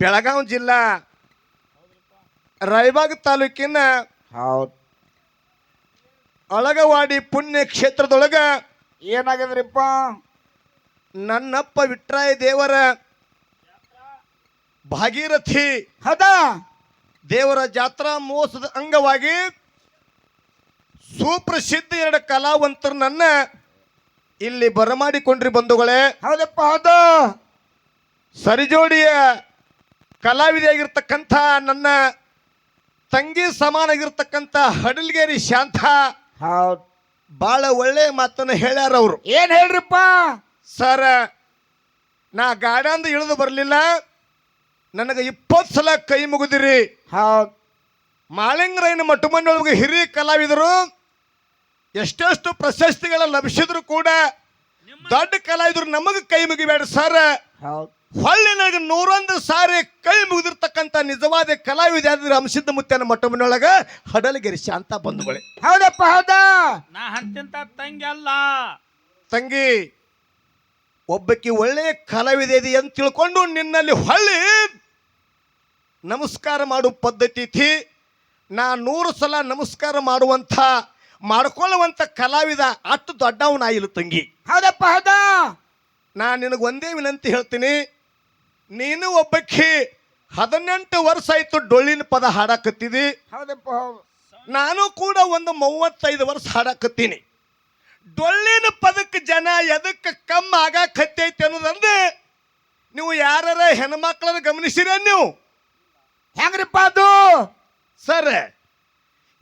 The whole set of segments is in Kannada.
ಬೆಳಗಾವಿ ಜಿಲ್ಲಾ ರಾಯಬಾಗ್ ತಾಲೂಕಿನ ಹೌದು. ಅಳಗವಾಡಿ ಪುಣ್ಯ ಕ್ಷೇತ್ರದೊಳಗ ಏನಾಗದ್ರಿಪ್ಪ ನನ್ನಪ್ಪ ವಿಟ್ರಾಯ ದೇವರ ಭಾಗೀರಥಿ. ಹದ? ದೇವರ ಜಾತ್ರಾ ಮಹೋತ್ಸವದ ಅಂಗವಾಗಿ ಸುಪ್ರಸಿದ್ಧ ಎರಡು ಕಲಾವಂತರನ್ನ ಇಲ್ಲಿ ಬರಮಾಡಿಕೊಂಡ್ರಿ ಬಂಧುಗಳೇ. ಹೌದಪ್ಪ ಹೌದು. ಸರಿಜೋಡಿಯ ಕಲಾವಿದೆಯಾಗಿರ್ತಕ್ಕಂಥ ನನ್ನ ತಂಗಿ ಸಮಾನಾಗಿರ್ತಕ್ಕಂಥ ಹಡಲ್ಗೇರಿ ಶಾಂತ ಬಹಳ ಒಳ್ಳೆ ಮಾತನ್ನು ಹೇಳ್ಯಾರ ಅವರು. ಏನ್ ಹೇಳ್ರಿಪ್ಪ? ಸರ್ ನಾ ಗಾಡಂದ ಇಳಿದು ಬರಲಿಲ್ಲ. ನನಗೆ ಇಪ್ಪತ್ತು ಸಲ ಕೈ ಮುಗಿದಿರಿ. ಹೌದು. ಮಾಳಿಂಗರಾಯನ ಮಟ್ಟಮಂಡೊಳಗೆ ಹಿರಿಯ ಕಲಾವಿದರು ಎಷ್ಟೆಷ್ಟು ಪ್ರಶಸ್ತಿಗಳ ಲಭಿಸಿದ್ರು ಕೂಡ ದೊಡ್ಡ ಕಲಾವಿದರು ನಮಗೆ ಕೈ ಮುಗಿಬೇಡ ಸರ್. ಹೌದ್. ಹೊಳ್ಳಿ ನನಗೆ ನೂರೊಂದು ಸಾರಿ ಕೈ ಮುಗಿದಿರ್ತಕ್ಕಂಥ ನಿಜವಾದ ಕಲಾವಿದ ಹಂಸಿದ್ದ ಮುತ್ತನ ಮಟ್ಟಮನೊಳಗ ಹಡಲಗಿರಿ ಶಾಂತ ಬಂಧುಗಳೇ. ಹೌದಪ್ಪ ಹೌದಾ? ನಾ ಹಂತಿಂತ ತಂಗಿ ಅಲ್ಲ. ತಂಗಿ ಒಬ್ಬಕ್ಕೆ ಒಳ್ಳೆಯ ಕಲಾವಿದೆ ಇದೆ ಅಂತ ತಿಳ್ಕೊಂಡು ನಿನ್ನಲ್ಲಿ ಹೊಳ್ಳಿ ನಮಸ್ಕಾರ ಮಾಡುವ ಪದ್ಧತಿ ಐತಿ ನಾ ನೂರು ಸಲ ನಮಸ್ಕಾರ ಮಾಡುವಂಥ ಮಾಡ್ಕೊಳ್ಳುವಂಥ ಕಲಾವಿದ ಅಷ್ಟು ದೊಡ್ಡವನಾಗಿಲ್ಲ ತಂಗಿ. ಹೌದಪ್ಪ ಹೌದಾ? ನಾ ನಿನಗೆ ಒಂದೇ ವಿನಂತಿ ಹೇಳ್ತೀನಿ. ನೀನು ಒಬ್ಬಕ್ಕೆ. ಹದಿನೆಂಟು ವರ್ಷ ಆಯ್ತು ಡೊಳ್ಳಿನ ಪದ ಹಾಡಾಕತ್ತಿದಿ. ಹೌದಪ್ಪ ಹೌದು. ನಾನು ಕೂಡ ಒಂದು ಮೂವತ್ತೈದು ವರ್ಷ ಹಾಡಾಕತ್ತೀನಿ. ಡೊಳ್ಳಿನ ಪದಕ್ಕೆ ಜನ ಎದಕ್ಕೆ ಕಮ್ಮ ಆಗಾಕತ್ತೈತಿ ಅನ್ನೋದಂದ್ರೆ ನೀವು ಯಾರ ಹೆಣ್ಮಕ್ಳನ್ನ ಗಮನಿಸಿರ ನೀವು? ಹೆಂಗ್ರಿಪ್ಪ ಅದು? ಸರ್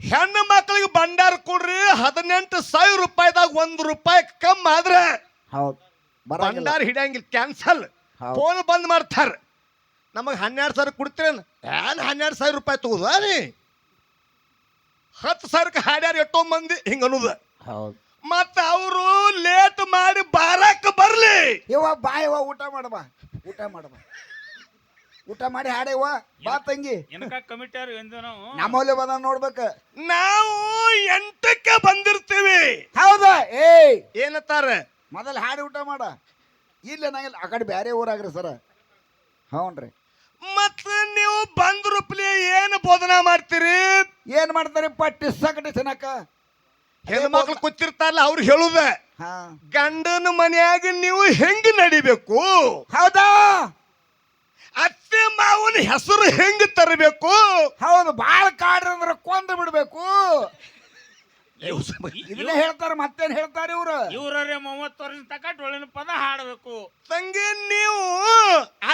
ಹೆಣ್ಣು ಮಕ್ಳಿಗೆ ಭಂಡಾರ ಕೊಡ್ರಿ ಹದಿನೆಂಟು ಸಾವಿರ ರೂಪಾಯಿದಾಗ ಒಂದು ರೂಪಾಯಿ ಕಮ್ಮಿ ಆದ್ರೆ ಹೌದು. ಭಂಡಾರ ಹಿಡಿಯಂಗಿಲ್ಲ ಕ್ಯಾನ್ಸಲ್. ಹೌದು. ಫೋನ್ ಬಂದ್ ಮಾಡ್ತಾರ. ನಮಗೆ ಹನ್ನೆರಡು ಸಾವಿರ ಕೊಡ್ತೀರೇನು ಏನ್? ಹನ್ನೆರಡು ಸಾವಿರ ರೂಪಾಯಿ ತಗೋದ ನೀ ಹತ್ತು ಸಾವಿರಕ್ಕೆ ಹಾಡ್ಯಾರ ಎಷ್ಟೋ ಮಂದಿ ಹಿಂಗ ಅನ್ನೋದ. ಹೌದು. ಮತ್ತ ಅವರು ಲೇಟ್ ಮಾಡಿ ಬಾರಕ್ಕೆ ಬರ್ಲಿ. ಇವ ಬಾ ಇವ ಊಟ ಮಾಡಬಾ ಊಟ ಮಾಡಬಾ ಊಟ ಮಾಡಿ ಹಾಡೇವ ಬಾ ತಂಗಿ. ಎಂದು ನಾವು ನಮ್ಮಲ್ಲಿ ಬಂದ ನೋಡ್ಬೇಕ. ನಾವು ಎಂಟಕ್ಕೆ ಬಂದಿರ್ತೀವಿ. ಹೌದಾ ಏಯ್! ಏನತ್ತಾರ? ಮೊದಲು ಹಾಡಿ ಊಟ ಮಾಡ. ಇಲ್ಲ ನಂಗಿಲ್ಲ ಆ ಕಡೆ ಬೇರೆ ಊರಾಗ್ರಿ ಸರ. ಹೌನ್ರಿ. ಮತ್ ನೀವು ಬಂದ್ ರೂಪಲಿ ಏನು ಬೋಧನಾ ಮಾಡ್ತೀರಿ? ಏನ್ ಪಟ್ಟಿ ಸಕಟಿ ತಿನ್ನಕ ಹೆಣ್ಮಕ್ಳು ಕೂತಿರ್ತಾರಲ್ಲ ಅವ್ರು ಹೇಳುದ ಹಾ. ಗಂಡನ ಮನೆಯಾಗ ನೀವು ಹೆಂಗ್ ನಡಿಬೇಕು? ಹೌದಾ? ಅತ್ತೆ ಮಾವನ ಹೆಸರು ಹೆಂಗ್ ತರಬೇಕು? ಹೌದು ಬಾಳ ಕಾಡ್ರಿ ಅಂದ್ರೆ ಕೊಂದು ಬಿಡ್ಬೇಕು. ಇದನ್ನ ಹೇಳ್ತಾರ ಮತ್ತೇನ್ ಹೇಳ್ತಾರ ಇವ್ರು? ಇವ್ರೇ ಮೂವತ್ತು ವರ್ಷ ತಕ ಡೊಳ್ಳಿನ ಪದ ಹಾಡಬೇಕು. ತಂಗಿ ನೀವು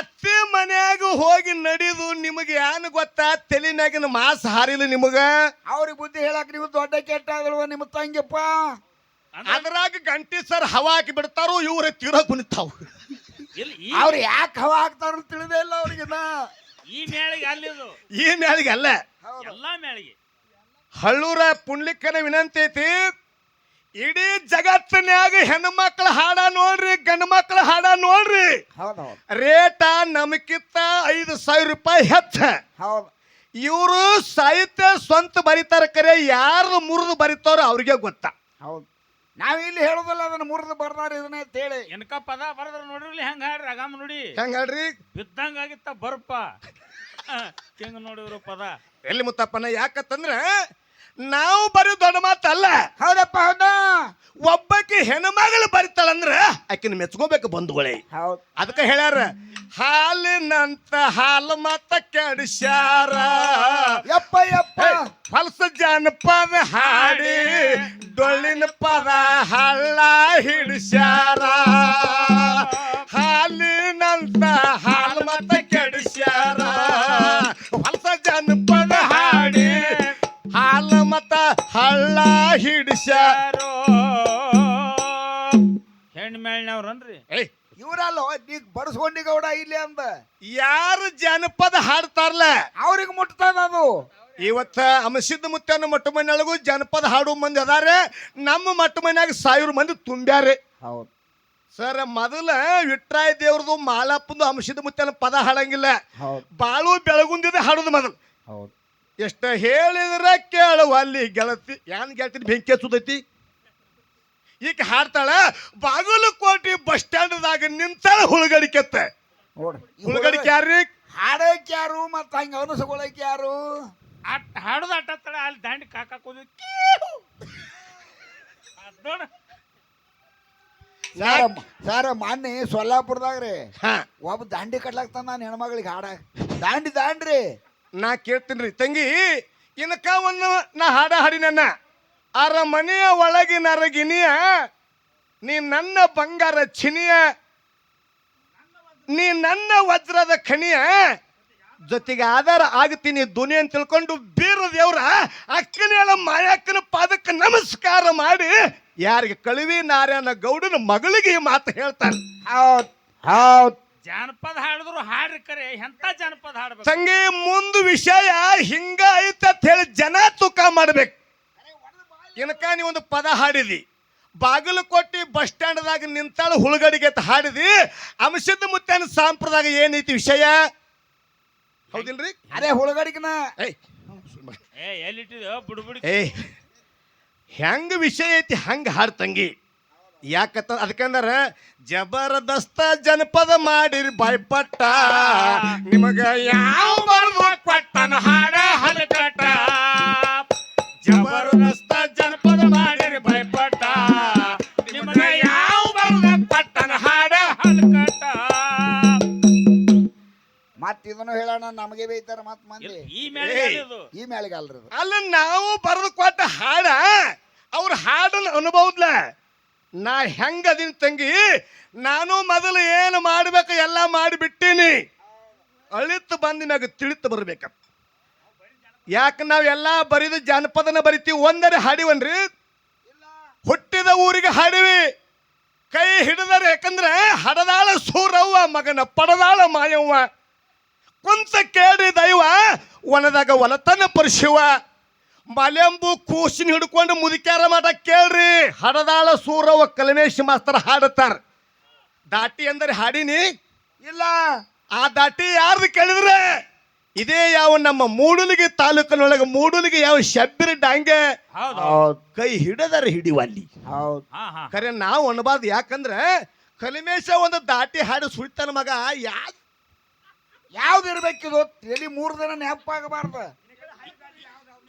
ಅತ್ತೆ ಮನ್ಯಾಗ ಹೋಗಿ ನಡೆದು ನಿಮಗೆ ಏನು ಗೊತ್ತಾ? ತಲೆನಾಗಿನ ಮಾಸ್ ಹಾರಿಲ್ಲ ನಿಮಗ? ಅವ್ರಿಗೆ ಬುದ್ಧಿ ಹೇಳಕ್ ನೀವು ದೊಡ್ಡ ಕೆಟ್ಟ ಆದಲ್ವ ನಿಮ್ಮ ತಂಗಿಪ್ಪ? ಅದ್ರಾಗ ಗಂಟಿ ಸರ್ ಹವಾ ಹಾಕಿ ಬಿಡ್ತಾರೋ ಇವ್ರ ತೀರ ಕುಣಿತಾವ್. ಅವ್ರು ಯಾಕೆ ಹವಾ ಹಾಕ್ತಾರ ತಿಳಿದೇ ಇಲ್ಲ ಅವ್ರಿಗೆ ಈ ಮೇಳಿಗೆ ಅಲ್ಲಿದು. ಈ ಮೇಳಿಗೆ ಅಲ್ಲ. ಎಲ್ಲಾ ಮೇಳಿಗೆ. ಹಳ್ಳೂರ ಪುಣ್ಲಿಕ್ಕನ ವಿನಂತಿ ಐತಿ. ಇಡೀ ಜಗತ್ತಿನ್ಯಾಗ ಹೆಣ್ಮಕ್ಳ ಹಾಡ ನೋಡ್ರಿ ಗಂಡು ಮಕ್ಳ ಹಾಡ ನೋಡ್ರಿ. ಹೌದೌದು ರೇಟ ನಮಕಿತ್ತ ಐದು ಸಾವಿರ ರೂಪಾಯಿ ಹೆಚ್ಚ. ಹೌದು. ಇವರು ಸಾಹಿತ್ಯ ಸ್ವಂತ ಬರೀತಾರ ಕರೆ ಯಾರು ಮುರಿದು ಬರೀತಾರೋ ಅವ್ರಿಗೆ ಗೊತ್ತಾ. ಹೌದು. ನಾವು ಇಲ್ಲಿ ಹೇಳೋದಲ್ಲ ಅದನ್ನ ಮುರಿದು ಬರ್ದಾರ ಇದನ್ನ ಅಂತ ಹೇಳಿ ಇನ್ಕ ಪದ ಬರದ್ರ ನೋಡ್ರಿ ಹೆಂಗ ಹಾಡ್ರಿ ಅಗಾಮ ನೋಡಿ. ಹೆಂಗ ಹೇಳ್ರಿ ಬಿದ್ದಂಗ ಆಗಿತ್ತ ಬರ್ಪ. ಹೆಂಗ ನೋಡಿದ್ರು ಪದ. ಎಲ್ಲಿ ಮುತ್ತಪ್ಪನ ಯಾಕತ್ತಂದ್ರ ನಾವು ಬರೀ ದೊಡ್ಡ ಮಾತಲ್ಲ. ಹೌದಪ್ಪ ಹೌದಾ? ಒಬ್ಬಕ್ಕೆ ಹೆಣ್ಮಗಳು ಬರಿತಾಳಂದ್ರ ಆಕಿನ ಮೆಚ್ಕೋಬೇಕು ಬಂಧುಗಳೇ. ಹೌದು. ಅದಕ್ಕೆ ಹೇಳ್ಯಾರ ಹಾಲಿನಂತ ಹಾಲು ಮತ ಕೆಡಿಸ್ಯಾರ. ಯಪ್ಪ ಯಪ್ಪ. ಫಲ್ಸ ಜಾನಪದ ಹಾಡಿ ಡೊಳ್ಳಿನ ಪದ ಹಳ್ಳ ಹಿಡಿಸ್ಯಾರ. ಹಾಲು ಮತ ಹಳ್ಳ ಹಿಡಿಸ್ಯಾರ ಯಾರೋ? ಹೆಣ್ಣು ಮೇಳ್ನವ್ರನ್ರಿ ಏಯ್. ಇವರಲ್ಲ ನೀಗ್ ಬಡಸ್ಕೊಂಡಿ ಗೌಡ ಇಲ್ಲಿ ಅಂದ. ಯಾರು ಜನಪದ ಹಾಡ್ತಾರಲ್ಲ ಅವ್ರಿಗೆ ಮುಟ್ತಾನ ಅದು. ಇವತ್ತ ಅಮಸಿದ್ದ ಮುತ್ತನ ಮಟ್ಟ ಮನೆಯೊಳಗೂ ಜನಪದ ಹಾಡು ಮಂದಿ ಅದಾರೆ. ನಮ್ಮ ಮಟ್ಟ ಮನ್ಯಾಗ ಸಾವಿರ ಮಂದಿ ತುಂಬ್ಯಾರೆ. ಹೌದು. ಸರ್ ಮೊದಲ ವಿಟ್ರಾಯ ದೇವ್ರದು ಮಾಲಪ್ಪಂದು ಅಂಶದ ಮುತ್ತನ ಪದ ಹಾಡಂಗಿಲ್ಲ. ಹೌದು. ಬಾಳು ಬೆಳಗುಂದಿದೆ ಹಾಡುದು ಮೊದಲು. ಹೌದು. ಎಷ್ಟ ಹೇಳಿದ್ರ ಕೇಳುವ ಅಲ್ಲಿ ಗೆಳತಿ. ಏನ್ ಗೆಳತಿ ಬೆಂಕಿ ಹಚ್ಚುದೈತಿ? ಈಗ ಹಾಡ್ತಾಳ ಬಾಗಲಕೋಟೆ ಬಸ್ ಸ್ಟ್ಯಾಂಡ್ದಾಗ ನಿಂತಾಳ ಹುಳುಗಡಿಕೆತ್ತ ನೋಡ್ರಿ ಹುಳುಗಡಿಕೆ ಯಾರ್ರಿ ಹಾಡಕ್ ಯಾರು ಮತ್ತ ಹಂಗ ಅನಸ್ಕೊಳಕ್ ಯಾರು? ಅಟ್ ಹಾಡುದ ಅಟ್ಟತ್ತಳ ಅಲ್ಲಿ ದಂಡ ಕಾಕೋದು ಸರ್ ಸರ್ ಮಾನ್ಯ ಸೊಲ್ಲಾಪುರದಾಗ ರೀ ಹಾ. ಒಬ್ಬ ದಾಂಡಿ ಕಟ್ಲಾಕ್ತಾನ ನಾನು ಹೆಣ್ಮಗಳಿಗೆ ಹಾಡ. ದಾಂಡಿ ದಾಂಡ್ರಿ. ನಾ ಕೇಳ್ತೀನಿ ರೀ. ತಂಗಿ, ಇನ್ಕ ಒಂದು ನಾ ಹಾಡ ಹಾಡಿನ ಅರಮನೆಯ ಒಳಗಿನ ಅರಗಿನಿಯ, ನೀ ನನ್ನ ಬಂಗಾರ ಚಿನಿಯ, ನೀ ನನ್ನ ವಜ್ರದ ಖಣಿಯ ಜೊತೆಗೆ ಆಧಾರ ಆಗ್ತೀನಿ ಧ್ವನಿ ಅಂತ ತಿಳ್ಕೊಂಡು ಬೀರ ದೇವ್ರ. ಅಕ್ಕನ ಮಾಯಕ್ಕನ ಪಾದಕ್ಕೆ ನಮಸ್ಕಾರ ಮಾಡಿ. ಯಾರಿಗೆ ಕಳುವಿ ನಾರಾಯಣ ಗೌಡನ ಮಗಳಿಗೆ ಈ ಮಾತು ಹೇಳ್ತಾರೆ ಹೌದ್ ಹೌದ್. ಜಾನಪದ ಹಾಡಿದ್ರು ಹಾಡ್ರಿ ಕರೆ ಎಂತ ಜಾನಪದ ಹಾಡ್ಬೇಕು? ತಂಗಿ ಮುಂದ್ ವಿಷಯ ಹಿಂಗ ಐತೆ ಅಂತ ಹೇಳಿ ಜನ ತೂಕ ಮಾಡ್ಬೇಕು. ಇನ್ಕ ನೀ ಒಂದು ಪದ ಹಾಡಿದಿ ಬಾಗಲಕೋಟೆ ಬಸ್ ಸ್ಟ್ಯಾಂಡ್ದಾಗ ನಿಂತಾಳ ಹುಳುಗಡಿಗೆ ಅಂತ ಹಾಡಿದಿ ಅಂಶದ ಮುತ್ತೇನ ಸಾಂಪ್ರದಾಯ ಏನೈತಿ ವಿಷಯ? ಹೌದಿಲ್ರಿ? ಅದೇ ಹುಳಗಡಿಗನ. ಏಯ್ ಏ ಎಲ್ಲಿಟ್ಟಿದ್ಯೋ ಬುಡ್ ಬುಡಿ ಏಯ್ ಹೆಂಗ ವಿಷಯ ಐತಿ ಹಂಗ ಹಾಡ್ ತಂಗಿ. ಯಾಕತ್ತ ಅದಕ್ಕಂದ್ರ ಜಬರ್ದಸ್ತ ಜನಪದ ಮಾಡಿರಿ ಭಯಪಟ್ಟ ನಿಮಗ ಯಾವ ಬರ್ದು ಕೊಟ್ಟನ ಹಾಡ ಹಲಕಟ ಜಬರ್ದಸ್ತ ಜನಪದ ಮಾಡಿರಿ ಭಯಪಟ್ಟ ನಿಮಗೆ ಯಾವ ಬರ್ದು ಕೊಟ್ಟನ ಹಾಡ ಹಲಕಟ ಮತ್ ಇದನ್ನು ಹೇಳೋಣ ನಮಗೆ ಬೈತಾರ ಮತ್ ಮಂದಿ. ಈ ಮೇಲೆ. ಇದು ಈ ಮೇಳಿಗಲ್ರಿ ಇದು ಅಲ್ಲ ನಾವು ಬರೆದು ಕೊಟ್ಟ ಹಾಡ ಅವ್ರ ಹಾಡನ್ನ ಅನುಭವದ್ಲ. ನಾ ಹೆಂಗದಿನ ತಂಗಿ? ನಾನು ಮೊದಲು ಏನು ಮಾಡ್ಬೇಕು ಎಲ್ಲ ಮಾಡಿಬಿಟ್ಟೀನಿ. ಅಳಿತು ಬಂದ ಮ್ಯಾಗ ತಿಳಿತು ಬರ್ಬೇಕ. ಯಾಕೆ ನಾವೆಲ್ಲ ಬರಿದು ಜಾನಪದನ ಬರಿತೀವಿ, ಒಂದರೆ ಹಾಡಿವನ್ರಿ? ಹುಟ್ಟಿದ ಊರಿಗೆ ಹಾಡಿವಿ. ಕೈ ಹಿಡಿದರೆ ಯಾಕಂದ್ರೆ ಹಡದಾಳ ಸೂರವ್ವ, ಮಗನ ಪಡದಾಳ ಮಾಯವ್ವ. ಕುಂತ ಕೇಳಿ ದೈವ ಒಣದಾಗ ಒಲತನ ಪರಿಶಿವ ಮಲೆಂಬು ಕೂಸಿನ ಹಿಡ್ಕೊಂಡು ಮುದುಕ್ಯಾರ ಮಾಡ ಕೇಳ್ರಿ. ಹಡದಾಳ ಸೂರವ ಕಲಮೇಶ್ ಮಾಸ್ತರ್ ಹಾಡುತ್ತಾರ. ದಾಟಿ ಅಂದ್ರೆ ಹಾಡಿನಿ? ಇಲ್ಲ. ಆ ದಾಟಿ ಯಾರ್ದು ಕೇಳಿದ್ರೆ? ಇದೇ ಯಾವ ನಮ್ಮ ಮೂಡುಲಿಗೆ ತಾಲೂಕಿನೊಳಗೆ ಮೂಡುಲಿಗೆ ಯಾವ ಶಬ್ಬಿರ ಡಾಂಗೆ ಹೌದು. ಕೈ ಹಿಡದರ ಹಿಡಿವಲ್ಲಿ. ಹೌದು. ಖರೆ ನಾವು ಅನ್ಬಾರ್ದು ಯಾಕಂದ್ರೆ ಕಲಿಮೇಶ ಒಂದು ದಾಟಿ ಹಾಡು ಸುಳಿತಾನ ಮಗ. ಯಾ ಯಾವ್ದು ಇರ್ಬೇಕಿದು? ತಲಿ ಮೂರು ದಿನ ನೆನಪಾಗಬಾರ್ದು.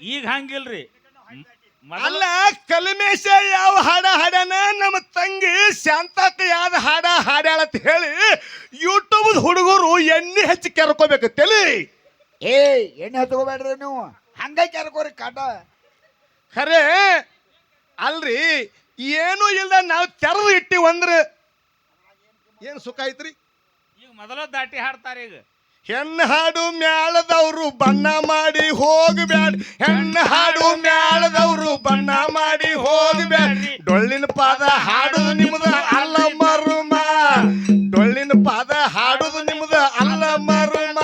ಈಗ ಹಂಗಿಲ್ರಿ. ಅಲ್ಲ ಕಲಿಮೇಶ ಯಾವ ಹಾಡ ಹಾಡ್ಯಾನ? ನಮ್ಮ ತಂಗಿ ಶಾಂತಕ್ಕ ಯಾವ ಹಾಡ ಹಾಡ್ಯಾಳ ಅಂತ ಹೇಳಿ ಯೂಟ್ಯೂಬ್ ಹುಡುಗರು ಎಣ್ಣೆ ಹಚ್ಚಿ ಕೆರ್ಕೋಬೇಕು ತಲಿ ಏ ಎಣ್ಣೆ ಹತ್ಕೋಬೇಡ್ರಿ ನೀವು. ಹಂಗ ಕೆರ್ಕೋರಿ ಕಾಟ. ಖರೆ ಅಲ್ರಿ ಏನು ಇಲ್ದ ನಾವು ತೆರೆದು ಇಟ್ಟಿವಂದ್ರೆ ಏನು ಸುಖ ಐತ್ರಿ? ಈಗ ಮೊದಲ ದಾಟಿ ಹಾಡ್ತಾರೆ ಈಗ. ಹೆಣ್ಣು ಹಾಡು ಮ್ಯಾಳದವರು ಬಣ್ಣ ಮಾಡಿ ಹೋಗಬ್ಯಾಡ. ಹೆಣ್ಣು ಹಾಡು ಮ್ಯಾಳದವರು ಬಣ್ಣ ಮಾಡಿ ಹೋಗಬ್ಯಾಡ್ರಿ ಡೊಳ್ಳಿನ ಪಾದ ಹಾಡುದು ನಿಮ್ದ ಅಲ್ಲ ಮರುಮ. ಡೊಳ್ಳಿನ ಪಾದ ಹಾಡುದು ನಿಮ್ದ ಅಲ್ಲ ಮರುಮ.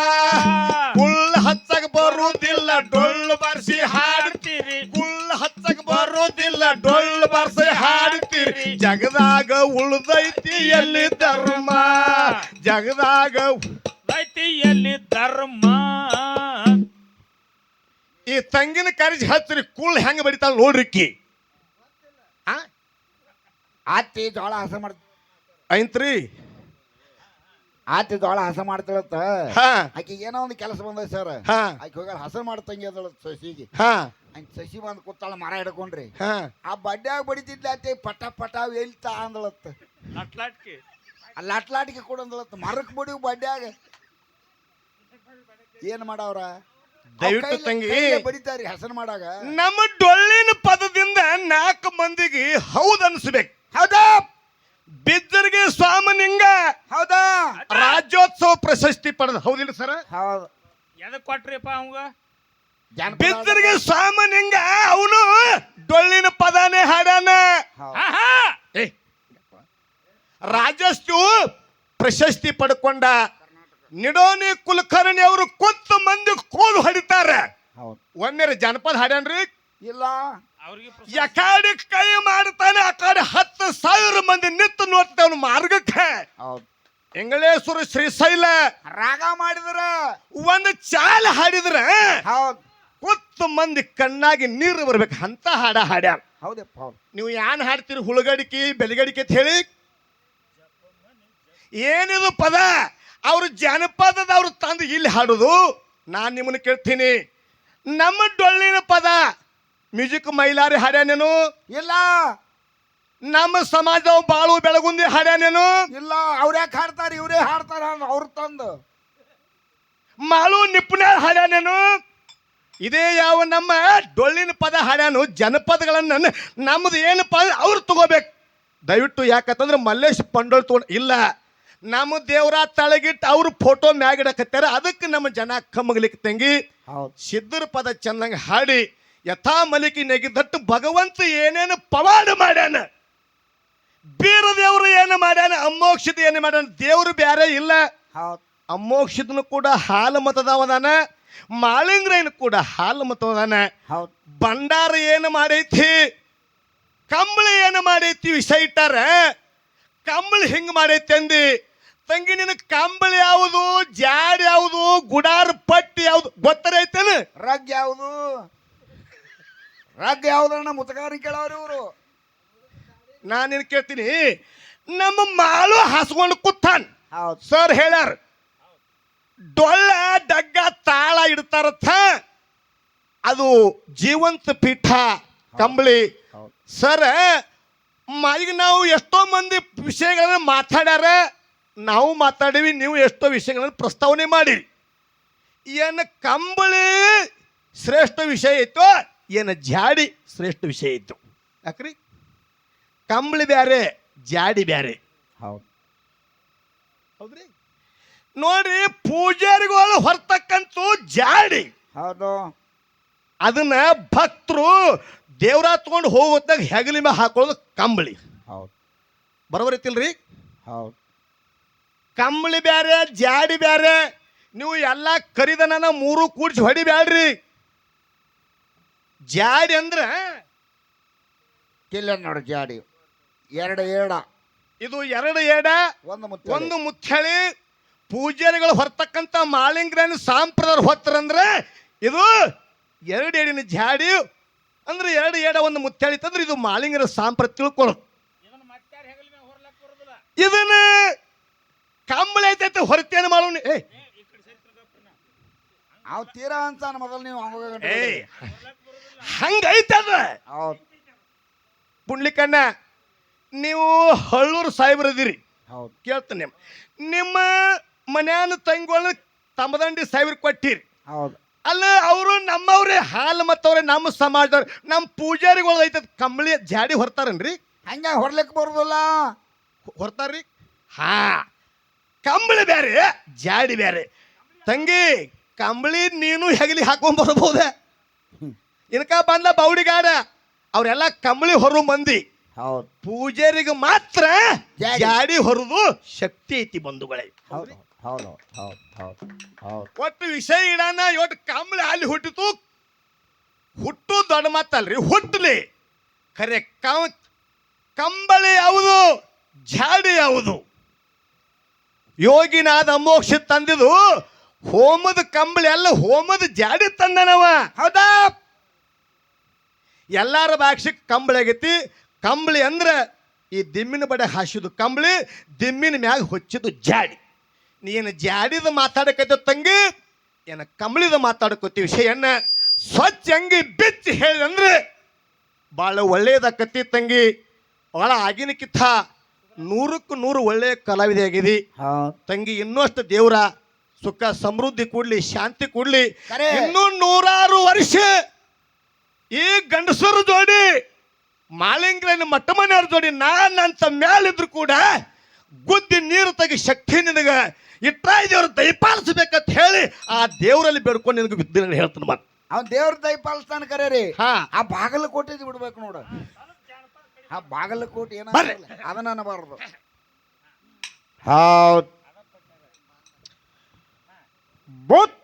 ಕುಳ್ಳ ಹಚ್ಚಕ್ ಬರುವುದಿಲ್ಲ ಡೊಳ್ಳು ಬರ್ಸಿ ಹಾಡ್ತೀರಿ ಕುಳ್ಳ ಹಚ್ಚಕ್ ಬರುವುದಿಲ್ಲ ಡೊಳ್ಳು ಬರ್ಸಿ ಹಾಡ್ತೀರಿ ಜಗದಾಗ ಉಳ್ದೈತಿ ಎಲ್ಲಿ ಧರ್ಮ? ಜಗದಾಗ ತಂಗಿನ ಕಾರ್ಯ ಹಚ್ಚಿರಿ ಕೂಳ್ ಹೆಂಗ ಬಡಿತಾಳ ನೋಡ್ರಿಕ್ಕಿ ಆ? ಆತಿ ಜೋಳ ಹಸ ಮಾಡ್ ಐತ್ರಿ. ಆತಿ ಜೋಳ ಹಸ ಮಾಡ್ತಾಳತ್ತ? ಹಾ. ಆಕಿ ಏನೋ ಒಂದು ಕೆಲಸ ಬಂದ ಸರ್. ಹಾ. ಆಕಿ ಹೋಗಿ ಹಸ ಮಾಡ್ತಂಗಿ ಅದಳ ಸಸಿಗೆ. ಹಾ. ಹಂಗ ಸಸಿ ಬಂದು ಕೂತಾಳ ಮರ ಹಿಡ್ಕೊಂಡ್ರಿ. ಹಾ. ಆ ಬಡ್ಡ್ಯಾಗ ಬಡಿತಿದ್ಲ ಆತಿ ಪಟ ಪಟ ಎಲ್ತಾ ಅಂದಳತ್ತ. ಅಟ್ಲಾಟ್ಕಿ ಅಲ್ಲಿ ಅಟ್ಲಾಟಿಗೆ ಕೂಡ ಮರಕ್ಕೆ ಮರಕ್ ಬಡಿ ಬಡ್ಡ್ಯಾಗ ಏನ್ ಮಾಡವ್ರ? ದಯವಿಟ್ಟು ತಂಗಿ. ಬಡಿತಾರಿ ಹಸನ್ ಮಾಡಾಗ. ನಮ್ಮ ಡೊಳ್ಳಿನ ಪದದಿಂದ ನಾಲ್ಕು ಮಂದಿಗೆ ಹೌದ್ ಅನ್ಸ್ಬೇಕು. ಹೌದಾ? ಬಿದ್ದರಿಗೆ ಸ್ವಾಮನಿಂಗ ಹೌದಾ? ರಾಜ್ಯೋತ್ಸವ ಪ್ರಶಸ್ತಿ ಪಡೆದ ಹೌದಿಲ್ಲ ಸರ್? ಹೌದು. ಎದಕ್ ಕೊಟ್ರಿಪ್ಪ ಅವಂಗ? ಬಿದ್ದರಿಗೆ ಸ್ವಾಮನಿಂಗ ಅವನು ಡೊಳ್ಳಿನ ಪದಾನೇ ಹಾಡಾನ ಏ ರಾಜಸ್ತು ಪ್ರಶಸ್ತಿ ಪಡ್ಕೊಂಡ ನಿಡೋನಿ ಕುಲಕರ್ಣಿ ಅವರು ಕೊಂತ ಮಂದಿ ಕೋಲು ಹೊಡಿತಾರೆ. ಹೌದು. ಜನಪದ ಹಾಡ್ಯಾನ್ರಿ? ಇಲ್ಲ. ಅವ್ರಿಗೆ ಯಕಾಡಿ ಕೈ ಮಾಡ್ತಾನೆ ಆ ಕಡೆ ಹತ್ತು ಸಾವಿರ ಮಂದಿ ನಿಂತು ನೋಡ್ತೇವ್ ಮಾರ್ಗಕ್ಕೆ. ಹೌದು. ಎಂಗಳೇಶ್ವರ ಶ್ರೀಶೈಲ ರಾಗ ಮಾಡಿದ್ರ? ಒಂದು ಚಾಲ ಹಾಡಿದ್ರ ಹೌದು. ಕುತ್ತ ಮಂದಿ ಕಣ್ಣಾಗಿ ನೀರು ಬರ್ಬೇಕು ಅಂತ ಹಾಡ ಹಾಡ್ಯಾರ ಹೌದಪ್ಪ ಹೌದು. ನೀವು ಯಾನ್ ಹಾಡ್ತೀರಿ ಹುಳುಗಡಿಕೆ ಬೆಲಗಡಿಕೆ ಅಂತ ಹೇಳಿ? ಏನಿದು ಪದ? ಅವ್ರು ಜಾನಪದದವರು ತಂದು ಇಲ್ಲಿ ಹಾಡುದು? ನಾನು ನಿಮ್ಮನ್ನು ಕೇಳ್ತೀನಿ. ನಮ್ಮ ಡೊಳ್ಳಿನ ಪದ ಮ್ಯೂಸಿಕ್ ಮೈಲಾರಿ ಹಾಡ್ಯಾನೇನು? ಇಲ್ಲ. ನಮ್ಮ ಸಮಾಜದವ್ ಬಾಳು ಬೆಳಗುಂದಿ ಹಾಡ್ಯಾನೇನು? ಇಲ್ಲ ಅವ್ರ ಯಾಕೆ ಹಾಡ್ತಾರ? ಇವ್ರೇ ಹಾಡ್ತಾರ ಅವ್ರ ತಂದು. ಮಾಳು ನಿಪುಣರ್ ಹಾಡ್ಯಾನೇನು? ಇದೇ ಯಾವ ನಮ್ಮ ಡೊಳ್ಳಿನ ಪದ ಹಾಡ್ಯಾನು? ಜನಪದಗಳನ್ನು ನಮ್ದು ಏನಪ್ಪ ಅಂದ್ರೆ ಅವ್ರು ತಗೋಬೇಕು. ದಯವಿಟ್ಟು ಯಾಕಂತಂದ್ರೆ ಮಲ್ಲೇಶ್ ಪಂಡೋಳ್ ತಗೊಂಡು ಇಲ್ಲ. ನಮ್ಮ ದೇವರ ತಳಗಿಟ್ಟು ಅವ್ರ ಫೋಟೋ ಮ್ಯಾಗಿಡಕತ್ತಾರ ಅದಕ್ಕೆ ನಮ್ಮ ಜನ ಕಮ್ಮಗಲಿಕ್ಕೆ ತಂಗಿ ಸಿದ್ಧರ ಪದ ಚಂದಂಗ ಹಾಡಿ ಯಥಾ ಮಲಿಕಿ ನೆಗಿದಟ್ಟು ಭಗವಂತ ಏನೇನು ಪವಾಡ ಮಾಡ್ಯಾನ? ಬೀರ ದೇವರು ಏನು ಮಾಡ್ಯಾನ? ಅಮೋಕ್ಷದ ಏನು ಮಾಡ್ಯಾನ? ದೇವರು ಬ್ಯಾರೆ ಇಲ್ಲ. ಅಮೋಕ್ಷದನು ಕೂಡ ಹಾಲು ಮತದವದಾನ ಮಾಳಿಂಗ್ರೇನು ಕೂಡ ಹಾಲು ಮತದಾನ ಭಂಡಾರ ಏನು ಮಾಡೈತಿ? ಕಂಬಳಿ ಏನು ಮಾಡೈತಿ? ವಿಷ ಇಟ್ಟಾರ? ಕಂಬಳಿ ಹಿಂಗೆ ಮಾಡೈತಿ ಅಂದಿ? ತಂಗಿ ನಿನ್ನ ಕಂಬಳಿ ಯಾವುದು? ಜಾರ್ ಯಾವುದು? ಗುಡಾರ್ ಪಟ್ಟಿ ಯಾವುದು? ಗೊತ್ತರೈತೇನು ರಗ್ ಯಾವುದು? ರಗ್ ಯಾವ್ದಣ್ಣ ಮುತಗಾರಿ ಕೇಳವ್ರಿ ಇವರು. ನಾನು ಏನು ಕೇಳ್ತೀನಿ? ನಮ್ಮ ಮಾಳು ಹಸ್ಕೊಂಡು ಕೂತಾನ್. ಹೌದು. ಸರ್ ಹೇಳ್ಯಾರ ಡೊಳ್ಳ ಡಗ್ಗ ತಾಳ ಇಡ್ತಾರಥ ಅದು ಜೀವಂತ ಪೀಠ ಕಂಬಳಿ. ಸರ್ ಈಗ ನಾವು ಎಷ್ಟೋ ಮಂದಿ ವಿಷಯಗಳನ್ನ ಮಾತಾಡ್ಯಾರ. ನಾವು ಮಾತಾಡೀವಿ ನೀವು ಎಷ್ಟೋ ವಿಷಯಗಳನ್ನು ಪ್ರಸ್ತಾವನೆ ಮಾಡಿರಿ. ಏನು ಕಂಬಳಿ ಶ್ರೇಷ್ಠ ವಿಷಯ ಇತ್ತು ಏನು ಜಾಡಿ ಶ್ರೇಷ್ಠ ವಿಷಯ ಇತ್ತು. ಯಾಕ್ರಿ? ಕಂಬಳಿ ಬ್ಯಾರೆ ಜಾಡಿ ಬ್ಯಾರೆ. ಹೌದು. ಹೌದ್ರಿ? ನೋಡ್ರಿ ಪೂಜಾರಿಗಳು ಹೊರ್ತಕ್ಕಂಥ ಜಾಡಿ. ಹೌದು. ಅದನ್ನ ಭಕ್ತರು ದೇವ್ರ ತಗೊಂಡು ಹೋಗೋದಾಗ ಹೆಗಲಿ ಮೇಲೆ ಹಾಕೊಳ್ಳೋದು ಕಂಬಳಿ. ಹೌದು. ಬರೋಬರಿತಿಲ್ರಿ ಹೌದು. ಕಂಬಳಿ ಬ್ಯಾರೆ ಜಾಡಿ ಬ್ಯಾರೆ. ನೀವು ಎಲ್ಲ ಕರಿದನನ ಮೂರು ಕೂಡ್ಸಿ ಹೊಡಿಬ್ಯಾಡ್ರಿ ಜಾಡಿ ಅಂದ್ರೆ ಕಿಲ್ಲ ನೋಡಿ ಜಾಡಿ. ಎರಡು ಏಡ. ಇದು ಎರಡು ಏಡ ಒಂದು ಮುತ್ತ ಒಂದು ಮುಚ್ಚಳಿ ಪೂಜಾರಿಗಳು ಹೊರ್ತಕ್ಕಂಥ ಮಾಳಿಂಗ್ರನ್ ಸಾಂಪ್ರದಾಯ ಹೊತ್ತರಂದ್ರೆ ಇದು ಎರಡು ಏಡಿನ ಜಾಡಿ ಅಂದ್ರೆ ಎರಡು ಏಡ ಒಂದು ಮುತ್ತಳಿತಂದ್ರೆ ಇದು ಮಾಲಿಂಗರ ಸಾಂಪ್ರದಾಯ ತಿಳ್ಕೊಳ್ಳೋದು. ಇದನ್ನ ಕಂಬಳಿ ಐತೈತೆ ಹೊರತೇನು ಮಾಡೋಣ ಏ ಅವ್ ತೀರಾ ಅಂತ ಮೊದಲು ನೀವು ಹಂಗೈತದ ಹೌದು. ಪುಂಡ್ಲಿಕಣ್ಣ ನೀವು ಹಳ್ಳೂರು ಸಾಹೇಬ್ರದಿರಿ ಹೌದು. ಕೇಳ್ತೇನೆ ನಿಮ್ಮ ಮನ್ಯಾನ ತಂಗಿಗಳನ್ನ ತಮ್ಮದಂಡಿ ಸಾಹೇಬ್ರ ಕೊಟ್ಟಿರಿ. ಹೌದು. ಅಲ್ಲ ಅವರು ನಮ್ಮವ್ರೆ ಹಾಲು ಮತ್ತವ್ರೆ ನಮ್ಮ ಸಮಾಜದವ್ರು ನಮ್ಮ ಪೂಜಾರಿಗಳು ಐತದ ಕಂಬಳಿ ಜಾಡಿ ಹೊರ್ತಾರನ್ರಿ? ಹಂಗ ಹೊರ್ಲಿಕ್ಕೆ ಬರೋದಿಲ್ಲ. ಹೊರ್ತಾರ್ರಿ? ಹಾ. ಕಂಬಳಿ ಬೇರೆ ಜಾಡಿ ಬೇರೆ ತಂಗಿ ಕಂಬಳಿ ನೀನು ಹೆಗಲಿ ಹಾಕೊಂಡ್ ಬರ್ಬೋದ. ಇನ್ಕ ಬಂದ ಬೌಡಿಗಾಡ ಅವರೆಲ್ಲ ಕಂಬಳಿ ಹೊರು ಮಂದಿ. ಹೌದು. ಪೂಜಾರಿಗೆ ಮಾತ್ರ ಜಾಡಿ. ಹೊರದು ಶಕ್ತಿ ಐತಿ ಬಂಧುಗಳೇ. ಹೌದು ಹೌದು ಹೌದು ಹೌದು ಹೌದು. ಒಟ್ಟು ವಿಷಯ ಇಡಾನ ಇವತ್ತು ಕಂಬಳಿ ಅಲ್ಲಿ ಹುಟ್ಟಿತು. ಹುಟ್ಟು ದೊಡ್ಡ ಮಾತಲ್ರಿ ಹುಟ್ಟಲಿ ಖರೆ ಕಂಬಳಿ ಯಾವುದು ಜಾಡಿ ಯಾವುದು. ಯೋಗಿನಾದ ಮೋಕ್ಷ ತಂದಿದು ಹೋಮದ ಕಂಬಳಿ ಎಲ್ಲ ಹೋಮದ ಜಾಡಿ ತಂದನವ. ಹೌದಾ? ಎಲ್ಲಾರ ಭಾಷೆಗೆ ಕಂಬಳಿ ಆಗೈತಿ. ಕಂಬಳಿ ಅಂದ್ರೆ ಈ ದಿಮ್ಮಿನ ಬಡೆ ಹಾಸಿದು ಕಂಬಳಿ ದಿಮ್ಮಿನ ಮ್ಯಾಗ ಹೊಚ್ಚಿದ್ದು ಜಾಡಿ. ನೀನು ಜಾಡಿದ ಮಾತಾಡಕೈತ ತಂಗಿ ಏನ ಕಂಬಳಿದ ಮಾತಾಡಕೋತಿ ವಿಷಯನ್ನ ಸ್ವಚ್ಛ ಅಂಗಿ ಬಿಚ್ಚಿ ಹೇಳಿದಂದ್ರೆ ಭಾಳ ಒಳ್ಳೆಯದಾಕತಿ ತಂಗಿ. ಭಾಳ ಆಗಿನಕ್ಕಿಂತ ನೂರಕ್ಕೂ ನೂರು ಒಳ್ಳೆಯ ಕಲಾವಿದೆ ಆಗಿದೆ. ತಂಗಿ ಇನ್ನಷ್ಟು ದೇವರ ಸುಖ ಸಮೃದ್ಧಿ ಕೊಡ್ಲಿ ಶಾಂತಿ ಕೊಡ್ಲಿ. ಇನ್ನೂ ನೂರಾರು ವರ್ಷ ಈ ಗಂಡಸರು ಜೋಡಿ ಮಾಲಿಂಗ್ರನ ಮಟ್ಟ ಮನೆಯವ್ರ ಜೋಡಿ ನಾನಂತ ಮ್ಯಾಲಿದ್ರು ಕೂಡ ಗುದ್ದಿ ನೀರು ತೆಗಿ ಶಕ್ತಿ ನಿನಗ ಇಟ್ರಾಯ ದೇವ್ರ ದಯಪಾಲಿಸ್ಬೇಕಂತ ಹೇಳಿ ಆ ದೇವರಲ್ಲಿ ಬೇಡ್ಕೊಂಡು ನಿನಗೆ ವಿದ್ಯೆ ಹೇಳ್ತಾನೆ ಮತ್ತೆ ಅವ್ನ್ ದೇವ್ರ ದಯ ಪಾಲಿಸ್ತಾನ ಕರೆ ಹಾ. ಆ ಬಾಗಲಕೋಟೆ ಬಿಡ್ಬೇಕು ನೋಡು. ಆ ಬಾಗಲಕೋಟೆ ಏನ ಬರ್ರಿ. ಅದನ್ನ ಅನ್ನಬಾರ್ದು ಹೌದ್. ಬುತ್.